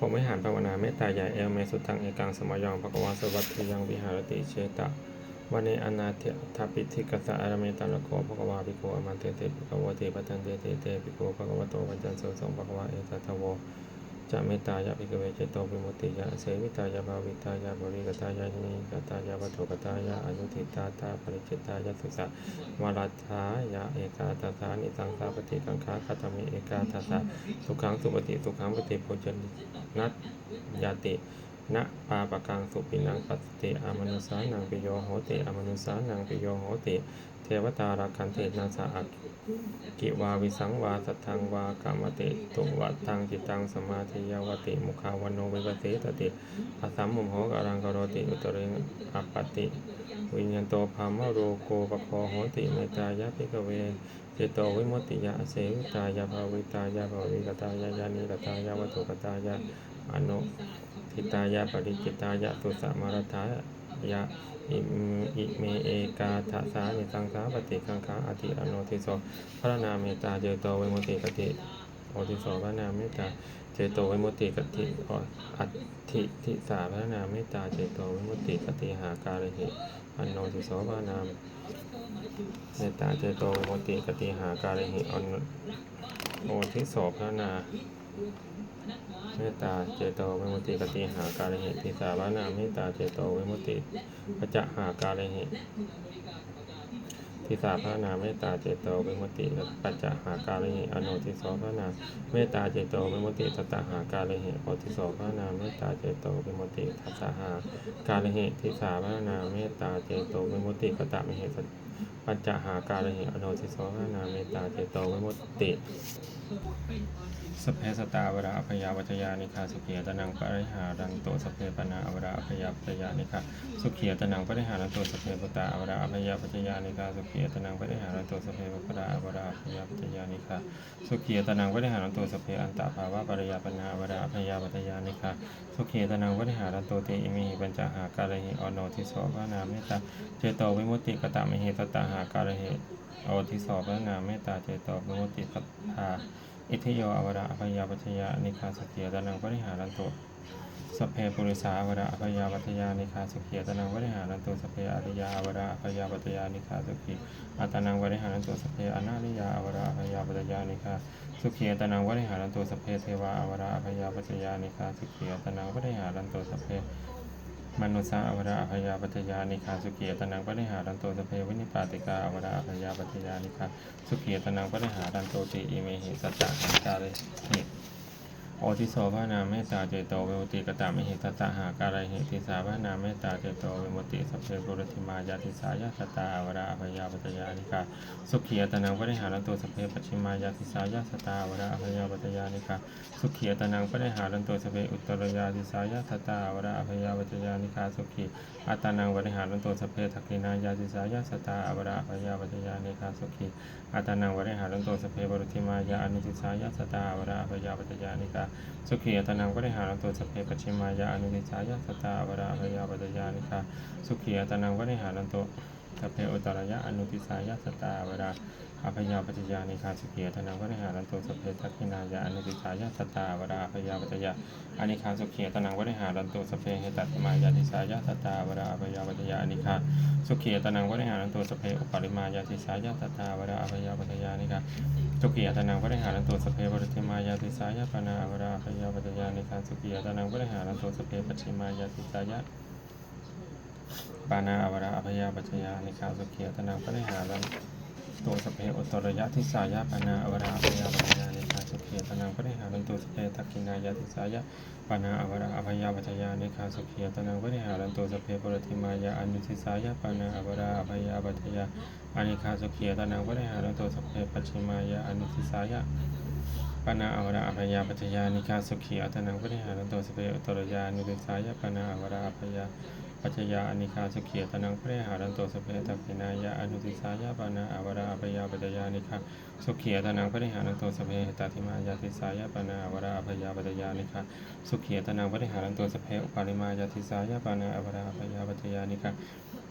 ผมวิหารภาวนาเมตตาใหญ่เอลเมสุตังเอกังสมยองภควาสวัสดิยังวิหารติเชตะวันนี้อนาเถทัปิทิกสะอารเมตันโกภควาภิกขุอมันเตเตภิกขวเตปัตันเตเตเตภิกขุภควโตปัจจันโสสงภควาเอตตะโว จะเมตตายะภิกเวเจโตวิมุติยะเสวิตายะภาวิตายะบริกตายะนิกตายะวัตถุกตายะอนุทิตาตาปริจิตายะสุสะวรัฏฐายะเอกาทัสสานิตังสาปฏิกังคาคตมิเอกาทัสสะสุขังสุปฏิสุขังปฏิโพจนัตยาตินะปาปะกังสุปินังปัสติอามนุสานังปิโยโหติอามนุสานังปิโยโหติ เทวตาราคันเทนาสาอัก กิวาวิสังวาสัทธังวากามติตุวัตังจิตังสมาธิยาวติมุขาวโนวิปติตติอาสัมมุมโหกรังกโรติอุตริงอัปปติ วิญญาณโตภามโรโกปะโคโหติเมตายะพิกเวเจโตวิมุตติยะเสวิตายะภาวิตายะภาวิกตายะยานิกตายะวัตถุกตายะอนุทิตายะปริจิตายะตุสัมมารทา ยะอิอิเมเอกาทัสานิสังสาปฏิกังคาอธิอโนทิโสพระนาเมตตาเจโตเวมุติกติโอทิโสพระนาเมตตาเจโตเวมุติกติออัตถิทิสาพระนาเมตตาเจโตเวมุติกติหาการหิอันโนทิโสภานามเมตตาเจโตเวมุติกติหาการหิอันโอทิโสภานา เมตตาเจโตวิมุตติกติหาการหิทิสาภานาเมตตาเจโตวิมุตติปัจจหาการหิทิสาภานาเมตตาเจโตวิมุตติปัจจหาการหิอโนทิโสภานาเมตตาเจโตวิมุตติตตหาการหิโอทิโสภานาเมตตาเจโตวิมุตติทัสหาการหิทิสาพระนาเมตตาเจโตวิมุตติกตะมเหสปัญจหาการหิอโนทิโสพระนาเมตตาเจโตวิมุตติ สเพสตาวราอภยาวัจยานิคาสุขียตนังปริหารันโตสเพปนาอวราอภยาปัจยานิคาสุขียตนังปริหารันโตสเพปตาอวราอภยาปัจยานิคาสุขียตนังปริหารันโตสเพปตาอวราอภยาปัจยานิคาสุขียตนังปริหารันโตสเพอันตภาวะปริยาปนาอวราอภยาปัจยานิคาสุขียตนังวริหารันโตติอิมิหิปัญจหาการหิอโนทิโสภานาเมตตาเจโตวิมุตติกตะมหิตตาหาการหิโอทิโสภานาเมตตาเจโตวิมุตติสัทธา อิทธิโยอวราอภยาปัจยานิคาสกิยตนังวริหารันโตสพเพปุริสาอวราอภยาปัจยานิคาสุขียตนังวริหารันโตสเพอริยาอวราอภยาปัจยานิคาสุขีอัตนังวริหารันโตสเพอนาริยาอวราอภยาปัจยานิคาสุขียตนังวริหารันโตสเพเทวาอวราอภยาปัจจยานิคาสุขียตนังวริหารันโตสเพ มนุสาอวราอภยาปัจจยานิคาสุขียตนังวริหารันโตสเพวินิปาติกาอวราอภยาปัจจยานิคาสุขียตนังวริหารันโตติอิเมหิสัจจะหังกาเลหิ โอทิโสภานาเมตตาเจโตเวมุติกตามหิตัสสะหาการะหิทิสาภานาเมตตาเจโตเวมุติสัพเพปุรติมายาติสายาสตาอวราอภยาปัจจยานิคาสุขียตนังปริหารันโตสพเพปัจฉิมายาติสายาสตาวราอภยาปัตยานิคาสุขียตนังปริหารันโตสพเพอุตตรยาติสายาสตาวราอภยาปัตยานิคาสุขีอัตานังปริหารันโตสพเพทักขินายาติสายาสตาวราอภยาปัตยานิคาสุขีอัตานังปริหารันโตสพเพบรุธิมายาอนุติสายาสตาวราอภยาปัตยานิคาสุขีอัตนังค์ได้หารันโตสพเพปัชิมายาอนุติสายาสตาวราอภยาปัจญานิคาสุขีอัตนังค์ได้หารันโตสัพเพอุตรายะอนุติสายะสตาวรา อภยาปัจจยานิคาสุเกียธนังวริหารันโตสัพเพทักขินายะอนุติสายะสตาวราอภยาปัจจยาอนิคาสุเกียธนังวริหารันโตสัพเพเหตัตมายาติสายะสตาวราอภยาปัจจยาอนิคาสุเกียธนังวริหารันโตสัพเพอุปริมายาติสายะสตาวราอภยาปัจจยานิคาสุเกียธนังวริหารันโตสัพเพบรุติมายาติสายะปนาวราอภยาปัจจยานิคาสุเกียธนังวริหารันโตสัพเพปชิมายาติสายะปานาอวราอภยาปัจจยานิคาสุขียตนังปริหารันโตัวสเพอุตตรยะทิสายะปนาอวราอภยาปัจจยานิคาสุขียตนังปริหารันโตสเพทักขินายาติสายะปนาอวราอภยาปัจจยานิคาสุขียตนังปริหารันโตสเพปรติมายาอนุทิสายะปนาอวราอภยาปัจจยาอานิคาสุขียตนังปริหารันโตสเพปัจฉิมายาอนุทิสายะปนาอวราอภยาปัจจยานิคาสุขีอัตนังปริหารันโตสเพอุตตรยานุติสายะปนาอวราอภยา ปัจจยาอนิคาสุขีอัตนังปริหารันโตสเพตักินายะอนุติสายะปนาอวราอภยาปัจจยานิคาสุขีอัตนังปริหารันโตสเพตติมายาติสายะปนาอวราอภยาปัจจยานิคาสุขีอัตนังปริหารันโตสเพอุปาริมายาติสายะปนาอวราอภยาปัจจยานิคา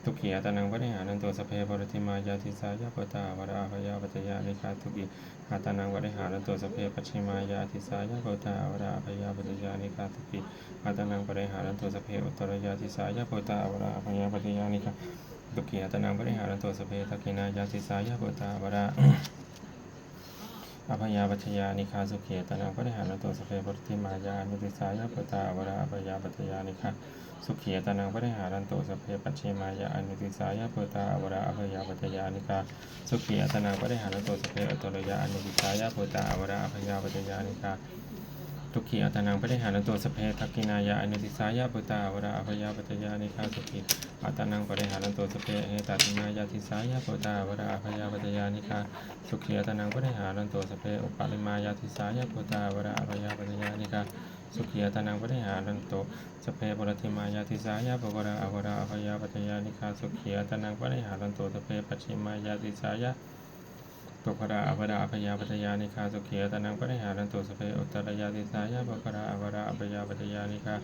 ทุกขีอัตนังปริหารันโตสเพปรติมายาติสายาปตาวราภยาปัจจยานิคาทุกิอัตนังปริหารันโตสเพปัจฉิมายาติสายาปตาวราภยาปัจจยานิคาทุกิอัตนังปริหารันโตสเพอุตรยาติสายาปตาวราภยาปัจจยานิคาทุกิอัตนังปริหารันโตสเพทกินายาติสายาปตาวราอภยาปัจจยานิคาสุขีตนังปริหารโตสเพปรติมายานุติสายาปตาวราอภยาปัจจยานิคาสุขีตนังปริหารันโตสเพปัจฉิมายาอนุติสายาปตาวราอภยาปัจจยานิคาสุขีตนังปริหารโตสเพอตรยาอนุติสายาปตาวราอภยาปัจจยานิคา ทุกขีอัตนังปริหารตัวสเพทักกินายาอนุติสายาปุตตาวราอภยาปัจจยานิคาสุขีอัตนังปริหารตัวสเพเอตัติมายาติสายาปุตตาวราอภยาปัจจยานิคาสุขีอัตนังปริหารตัวสเพอุปาลิมายาติสายาปุตตาวราอภยาปัจจยานิคาสุขีอัตนังปริหารตัวสเพปรติมายาติสายาปุราอภราอภยาปัจจยานิคาสุขีอัตนังปริหารตัวสเพปัจฉิมายาติสายา ปุคราอภราอภยาปัจจยานิคาสุขียตนังปริหารันตุสเพอุตรยาติสายาปคราอภราอภยาปัจจยานิคา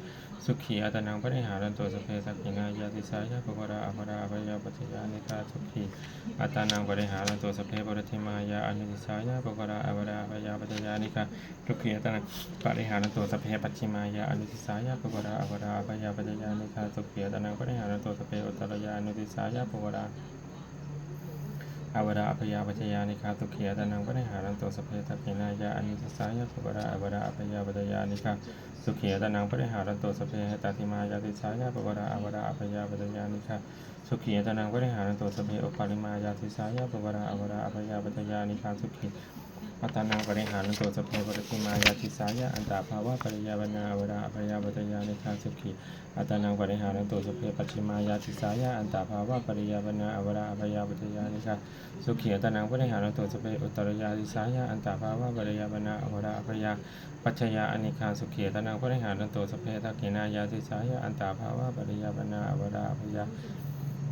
สุขียตนังปริหารันตุสเพสักขินายาติสายาปคราอภราอภยาปัจจยานิคาสุขีอัตานังปริหารันตุสเพปรติมายาอนุติสายาปคราอภราอภยาปัจจยานิคาสุขียตนังปริหารันตุสเพปัจฉิมายาอนุติสายาปคราอภราอภยาปัจจยานิคาสุขียตนังปริหารันตุสเพอุตรยาอนุติสายาปครา อวราอภยาปัจจยานิคาตุเขียตนังปริหารันโตสเพตปินายาอนิสสายาภวราอวราอภยาปัจจยานิคาสุขียตนังปริหารันโตสเพหตติมายาติสายาภวราอวราอภยาปัจจยานิคาสุขียตนังปริหารันโตสเพอุปาริมายาติสายาภวราอวราอภยาปัจจยานิคาสุขี อัตานังปริหารันโตสเพปรติมายาติสายาอันตาภาวะปริยาบนาอวราอภยาปัจยานิคาสุขีอัตานังปริหารันโตสเพปัจฉิมายาติสายาอันตาภาวะปริยาบนาอวราอภยาปัจยานิคาสุขียตนังปริหารโตสเปอุตรยาติสายาอันตาภาวะปริยาบนาอวราอภยาปัจจยาอนิคาสุขีตนังปริหารโตสเปทักขินายาติสายาอันตาภาวะปริยาบนาอวราอภยา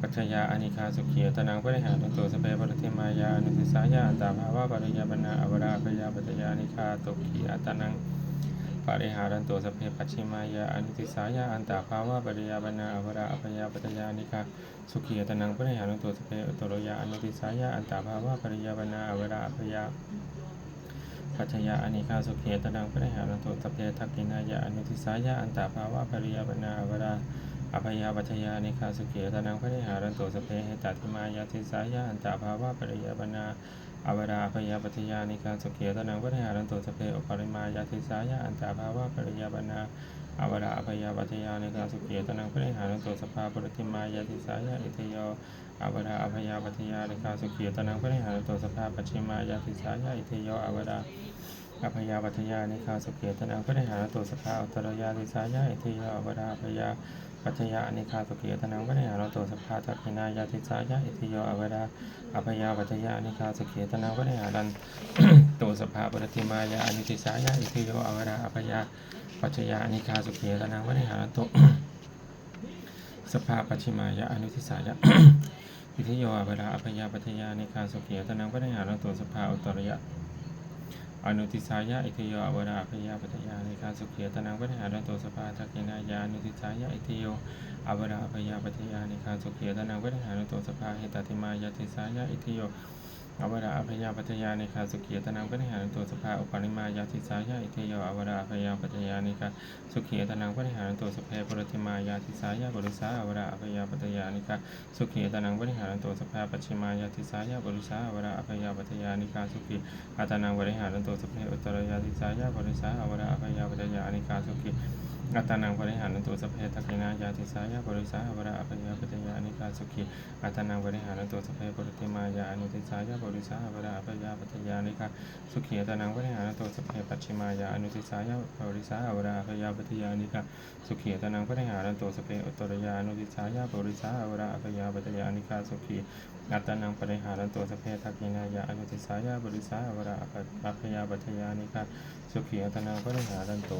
ปัจจยาอนิคาสุขีตนังปริหารโตสเปปรติมายาอนุติสายาอันตาภาวะปริยาบนาอวราอภยาปัจจยานิคาตุขียตนังปริหารันโตสเพปัจฉิมายาอนุติสายาอันตาภาวะปริยาบนาอวราอภยาปัจจยานิคาสุขีตนังปริหารันโตสเพอตโรยาอนุติสายาอันตาภาวะปริยาบนาอวราอภยาปัจจยาอนิคาสุขีตนังปริหารันโตสเพทักขินายาอนุติสายาอันตาภาวะปริยาบนาอวรา อภยาปัจยานิคาสุขียตนังปริหารันโตสเพเหตัติมายาติสายาอันตาภาวะปริยาบนาอวราพยาปัจยานิกาสุขียตนังวัฏหารันโตสเพอปริมายาติสายาอันตาภาวะปริยาบนาอวราพยาปัจยานิกาสุขียตนังวัฏหารันโตสภาปริติมายาติสายาอิเทโยอวราอภยาปัจยานิกาสุขียตนังวัฏหารันโตสภาปัจฉิมายาติสายาอิเทโยอวราอภยาปัจยานิกาสุขียตนังวัฏหารันโตสภาอุตรยาติสายาอิเทโยอวราอภยา ปัจจยานิคาสุขียตนังวัฏหารันโตสภาทักขินายาติสายาอิเทโยอเวราอภยาปัจจยานิคาสุขีตนาวริหารันโตสภาปรติมายาอนิติสายาอิทิโยอเวราอภยาปัจจยานิคาสุขีตนาวริหารันโตสภาปัจฉิมายาอนุทิสายาอิทิโยอเวราอภยาปัจจยานิคาสุขีตนาวริหารันโตสภาอุตรยะ อนุติสายะอิทิโยอวราอภยาปัตยานิคาสุขีตนาวริหารันโตสภาทักขินายาอนุติสายะอิทิโยอวราพยาปัตยานิคาสุขียตนังเวทหาดันโตสภาเหตติมายาติสายะอิทิโย อวราอพยาปัจจยานิคาสุขียตนังเวทหานุโตสภาอุปาริมายาติสายาอิทิโยอวราอพยาปัจจยานิคาสุขียตนังเวทหานุโตสภาปรติมายาติสายาบริสาอวราอพยาปัจจยานิคาสุขียตนังเวทหานุโตสภาปัจฉิมายาติสายาบริสาอวราอพยาปัจจยานิคาสุขีอัตนังเวทหานุโตสภาอุตรยาติสายาบริสาอวราอพยาปัจจยานิคาสุขี อัตตานังปริหารันตุสพเพทักินายาติสายาบริสาอวราอภิยาปัจจยานิกาสุขีอัตตานังปริหารันตุสพเพปรติมายาอนุติสายาบริสาอวราอภิยาปัจจยานิกาสุขีอัตตานังปริหารันตุสพเพปัจฉิมายาอนุติสายาบริสาอวราอภิยาปัจจยานิกาสุขีอัตตานังปริหารันตุสพเพอุตรยาอนุติสายาบริสาอวราอภิยาปัจจยานิกาสุขีอัตตานังปริหารันตุสพเพทักินายาอนุติสายาบริสาอวราอภิยาปัจจยานิกาสุขีอัตตานังปริหารันตุ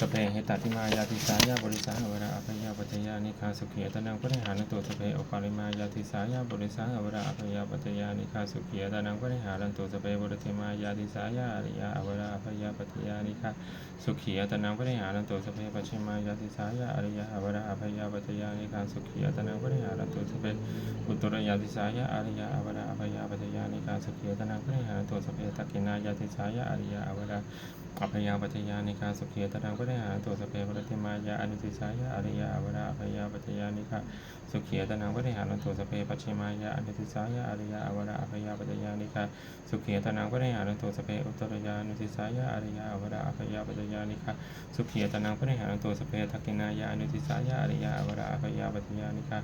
สเพเหตติมายาติสายาบริสาหวราอภยาปัจจยานิคาสุขียตนังปริหารตุสเพโอปาริมายาติสายาบริสาหวราอภยาปัจจยานิคาสุขียตนังปริหารตุสเพบริเทมายาติสายาอริยาอวราอภยาปัจจยานิคาสุขียตนังปริหารตุสเพปัจฉิมายาติสายาอริยาอวราอภยาปัจจยานิคาสุขียตนังปริหารตุสเพอุตรยาติสายาอริยาอวราอภยาปัจจยานิคาสุขียตนังปริหารตุสเพตักขินายาติสายาอริยาอวรา อัพยาปัจยานิคาสุขีตรังปริหาตัวสเปปรติมายาอนุติสายาอริยาอวราอัพยาปัจยานิคาสุขีตรังปริหารตัวสเปปัจฉิมายาอนุติสายาอริยาอวราอัพยาปัจยานิคาสุขีตรังปริหารตัวสเปอุตรยานุติสายาอริยาอวราอัพยาปัจยานิคาสุขีตรังปริหารตัวสเปทักกินายาอนุติสายาอริยาอวราอัพยาปัจยานิคา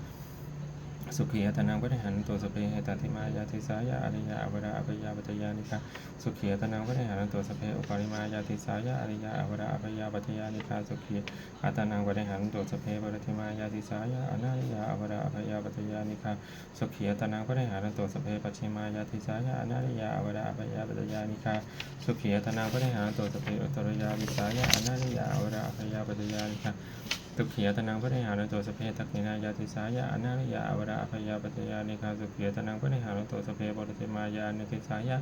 สุขียตนังปริหันตัวสเปเหตติมายาติสายาอริยาอวราอภิยาปัจจยานิคาสุขียตนังปริหันตัวสเปอุปาริมายาติสายาอริยาอวราอภิยาปัจจยานิคาสุขีอัตนังปริหันตัวสเปปรติมายาติสายาอนาริยาอวราอภิยาปัจจยานิคาสุขียตนังปริหันตัวสเปปัจฉิมายาติสายาอนาริยาอวราอภิยาปัจจยานิคาสุขียตนังปริหันตัวสเปอุตรยาติสายาอนาริยาอวราอภิยาปัจจยานิคา สุขียตนังปริหารตัวสเพทักขินายาติสายาอนาริยาอวราอภยาปัจจยานิคาสุขียตนังปริหารตัวสเพบริติมายานิติสายา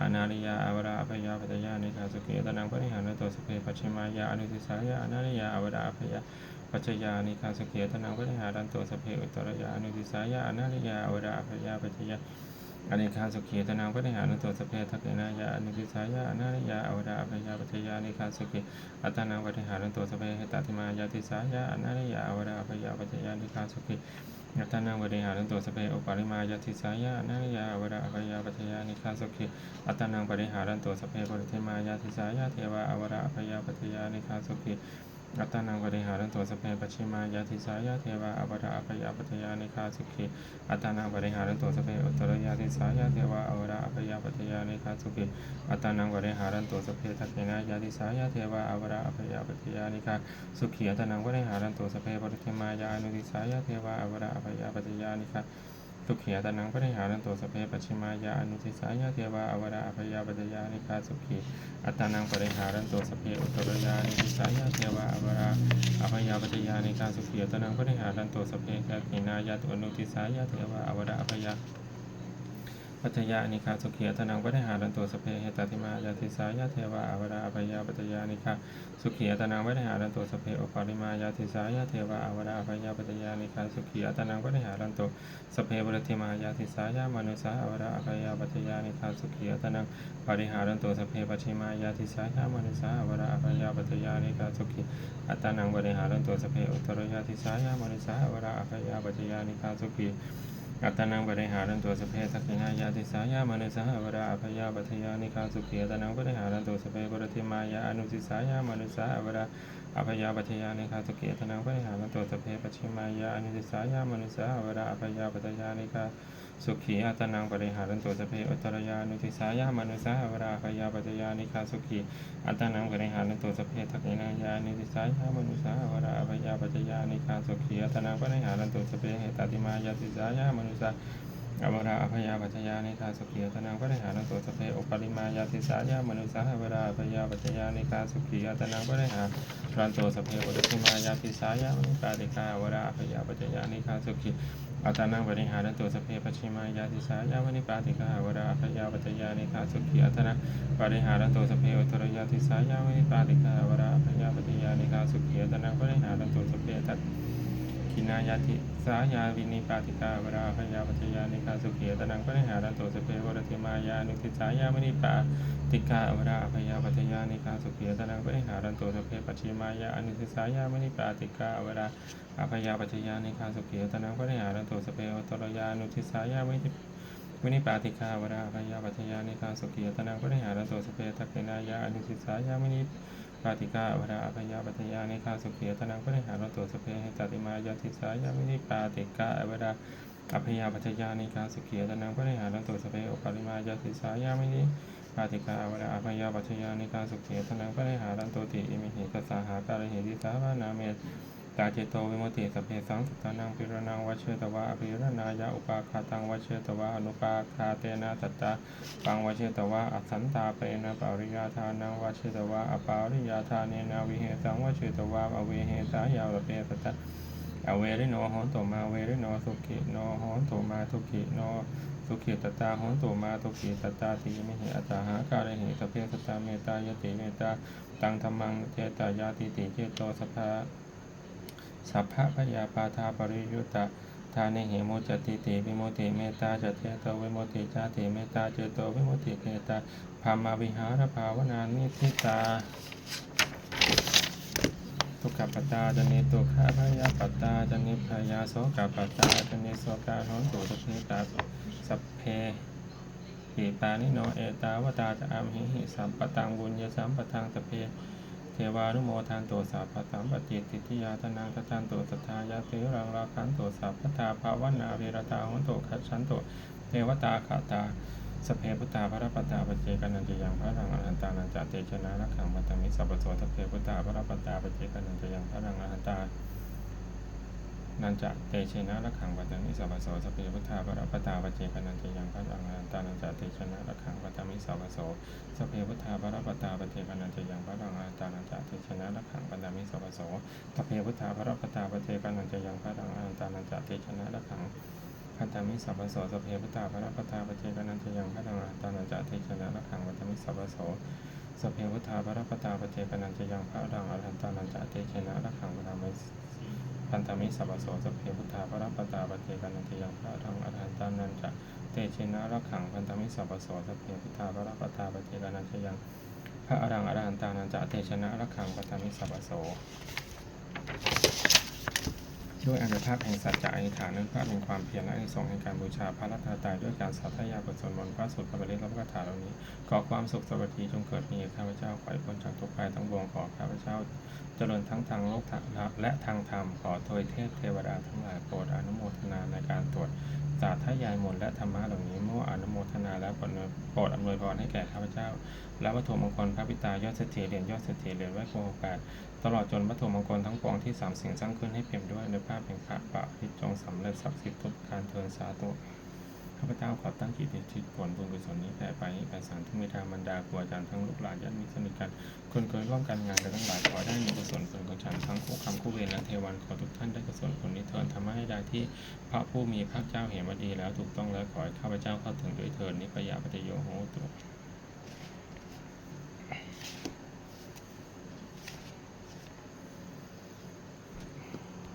อนาริยาอวราอภยาปัจจยานิคาสุขียตนังปริหารตัวสเพปัจฉิมายาอนิติสายาอนาริยาอวราอภยาปัจจยานิคาสุขียตนังปริหารตัวสเพอุตรยาอนิติสายาอนาริยาอวราอภยาปัจจยา อนิคาสุขีตนังปริหารตัวสเพทักขินายาอนุติสายาอนาริยาอวราอภยาปัจจยานิคาสุขีอัตตานังปริหารตัวสเพเหตติมายาติสายาอนาริยาอวราอภยาปัจจยานิคาสุขีอัตตานังปริหารตัวสเพอุปาริมายาติสายาอนาริยาอวราอภยาปัจจยานิคาสุขีอัตตานังปริหารตัวสเพปริเทมายาติสายาเทวาอวราอภยาปัจจยานิคาสุขี อัตตานังปริหารตัวสเพปัจฉิมายาติสายาเทวาอวราอภยาปัจยานิคาสุขีอัตตานังปริหารตัวสเพอุตตรยาติสายาเทวาอวราอภยาปัจยานิคาสุขีอัตตานังปริหารตัวสเพทักขินายาติสายาเทวาอวราอภยาปัจยานิคาสุขีอัตตานังปริหารตัวสเพปริเทมายาอนุติสายาเทวาอวราอภยาปัจจยานิคา สุขียตนังปริหารตัวสเพปชิมายาอนุทิสายาเทวาอวราอภยาปัจจยานิคาสุขีอัตานังปริหารตัวสเพอุตรยานิทิสายาเทวาอวราอภยาปัจจยานิคาสุขีอัตานังปริหารตัวสเพกักินายาตุอนุทิสายาเทวาอวราอภยา ปัจจยานิคาสุขีอัตนังปริหารันตุสเพเหตติมายาติสายาเทวาอวราอภยาปัจจยานิคาสุขีอัตนังปริหารันตุสเพอุปาริมายาติสายาเทวาอวราอภยาปัจจยานิคาสุขีอัตนังปริหารันตุสเพบรติมายาติสายามนุสาอวราอภยาปัจจยานิคาสุขีอัตนังปริหารันตุสเพปัจฉิมายาติสายามนุสาอวราอภยาปัจจยานิคาสุขีอัตนังปริหารันตุสเพอุตรยาติสายามนุสาอวราอภยาปัจจยานิคาสุขี อัตตานังปริหารันตัวสเพทักขินายาติสายามนุสหวราอภยาปัทยานิคาสุขีอัตตานังปริหารันตัวสเพปรติมายาอนุสิสายามนุสหวราอภยาปัทยานิคาสุขีอัตตานังปริหารันตัวสเพปัจฉิมายาอนุสิสายามนุสหวราอภยาปัทยานิคา สุขีอัตนานังปริหารันตัวสเพอุตรยานุทิสายามนุสหวราคยาปัจยานิคาสุขีอัตนานังปริหารันตัวสเพทักนินายานุติสายามนุสหวราอภยาปัจยานิคาสุขีอัตนานังปริหารันตัวสเพเหตติมายาติสายามนุสา อวราอภยาปัจจยานิคาสุขียตนังปริหารตัวสเพอปริมายาติสายามนุสาหวราอภยาปัจจยานิคาสุขียตนังปริหารรันตัวสเพอุติมายาติสายามนุปาติกาอวราอภยาปัจจยานิคาสุขีอัตนังปริหารตัวสเพปัจฉิมายาติสายามนิปาติกาอวราอภยาปัจจยานิคาสุขีอัตนังปริหารตัวสเพอุตรยาติสายามนิปาติกาอวราอภยาปัจจยานิคาสุขีอัตนังปริหารตัวสเพตัด คินายาติสายาวินิปาติกาวราพยาปัจจยานิคาสุขียตนังปริหารันโตสเปวรติมายานุทิสายามณิปาติกาวราพยาปัจจยานิคาสุขียตนังปริหารันโตสเปปัจฉิมายาอนุทิสายามณิปาติกาวราอภยาปัจจยานิคาสุขียตนังปริหารันโตสเปวตรยานุทิสายามณิวินิปาติกาวราพยาปัจจยานิคาสุขียตนังปริหารันโตสเปทักนายาอนุทิสายามณิปา ติกาอวราอภยาปัตยานิคาสุขียตนังปริหารตัวสพเพหิตติมายาติสายามินิปาติกาอวราอภยาปัตยานิคาสุขียตนังปริหารตัวสพเพอปาริมายาติสายามินิปาติกาอวราอภยาปัตยานิคาสุขียตนังปริหารตัวติอิมิหิตสาหาการหิติสาวานาเม ตาเจโตวิมุติสัพเพสังสุตานังปิรนังวัชเชตวะอภิรนายะอุปาคาตังวัชเชตวะอนุปาคาเตนะตัตตาปังวัชเชตวะอสันตาเปนะปาริยาทานังวัชเชตวะอปาริยาทาเนนะวิเหสังวัชเชตวะอเวเหสายาวเปสัตตะอเวริโนโหนโตมาเวริโนสุขิโนโหนโตมาทุกิโนสุขีตตาโหนตุมาทุขีตตาทีมิหิอัตาหาการหิสพเพสตาเมตายติเมตตาตังธรรมังเจตายาติติเจโตสภา สัพพะพยาปาทาปริยุตตาทานิหิโมจติติวิโมติเมตตาจเจโตวิโมติจาติเมตตาเจโตวิโมติเมตาภามาวิหารภาวนานิทิตาทุกขปตาจนิทุกขพยาปตาจนิพยาโสกปตาจนิโสกาโหนตุทุกิตาสัพเพหิตานิโนเอตาวตาจะอามหิหิสัมปตังบุญยสัมปตังตะเพ วานุโมทานโตสัพพตัมปฏิติทิยาตนังตทันโตตถายาติรังราคันโตสัพพทาภาวนาเวรตาโหนโตขัจฉันโตเทวตาขะตาสเพพุทธาพระปตาปเจกันันจะยังพระรังอรันตานันจเตชนะรักขังมัตมิสัพโสสพเพพุทธาพระปตาปเจกันันจะยังพระรังอรันตานันจะเตชนะรักขังมัตมิสัพโสสเพพุทธาพระปตาปเจกันันจะยังพระรังอรันตานันจเตชนะรักขังมัตตมิ สัพพโสสเพพุธาพระปตาปเจกันันจะยังพระรังอรหันตานันจะเตชนะรักขังมัตตมิสัพพโสสเพพุธาพระปตาปเจกันันจะยังพระรังอรหันตานันจะเตชนะรักขังพันธมิสัพพโสสเพพุตาพระปตาปเจกนันทยังพระดังอาตานันจะเทชนะระขังพันธมิสัพพโสสเพพุธาพระปตาปเจกนันทยังพระดังอรหันตานันจะเทชนะระขังพันธมิพันธมิสัพพโสสเพพุทธาพระปตาปเจกนันทยังพระดังอรหันตานันจะ เตชนะระขังพันธมิสัพพโสสพเพพุทาพระปตาปเจกนันทยังพระอรังอรหันตานันจะเทชนะระขังพันธมิสัพพโสด้วยอนุภาพแห่งสัจจะอิฐานนั้นพระเป็นความเพียรและอนิสงส์แห่งการบูชาพระรัตนตรัยด้วยการสาธยายบทสวดมนต์พระสุตพระบริตและพระคาถาเหล่านี้ขอความสุขสวัสดีจงเกิดมีข้าพเจ้าขอให้พ้นจากทุกภัยทั้งปวงขอข้าพเจ้า เจริญทั้งทางโลกและทางธรรมขอโดยเทพเทวดาทั้งหลายโปรดอนุโมทนาในการตรวจ ตาธยายมนและธรรมะเหล่านี้เมื่ออนุโมทนาแล้วโปรดอำนวยพรให้แก่ข้าพเจ้า และวัตถุมงคลพระพิตายอดเสถียรเหรียญยอดเสถียรเหรียญไว้โกหกแปดตลอดจนวัตถุมงคลทั้งปวงที่สามสิ่งสร้างขึ้นให้เปี่ยมด้วยในภาพแห่งพระปะทิจงสำเร็จศักดิ์สิทธิ์ทุกการเทินสาธุ ข้าพเจ้าขอตั้งจิตในทิศผลบุญกุศลนี้แผ่ไปให้แผ่สังทุกเมตามันดาครูอาจารย์ทั้งลูกหลานญาติมิตรสนิทกันคนเคยร่วมกันงานกันทั้งหลายขอได้มีกุศลผลกุศลทั้งคู่คำคู่เวรและเทวันขอทุกท่านได้กุศลผลนี้เถิดทำให้ได้ที่พระผู้มีพระเจ้าเห็นว่าดีแล้วถูกต้องแล้วขอให้ข้าพเจ้าเข้าถึงด้วยเถิดนิพพยาปฏิโยโหตุ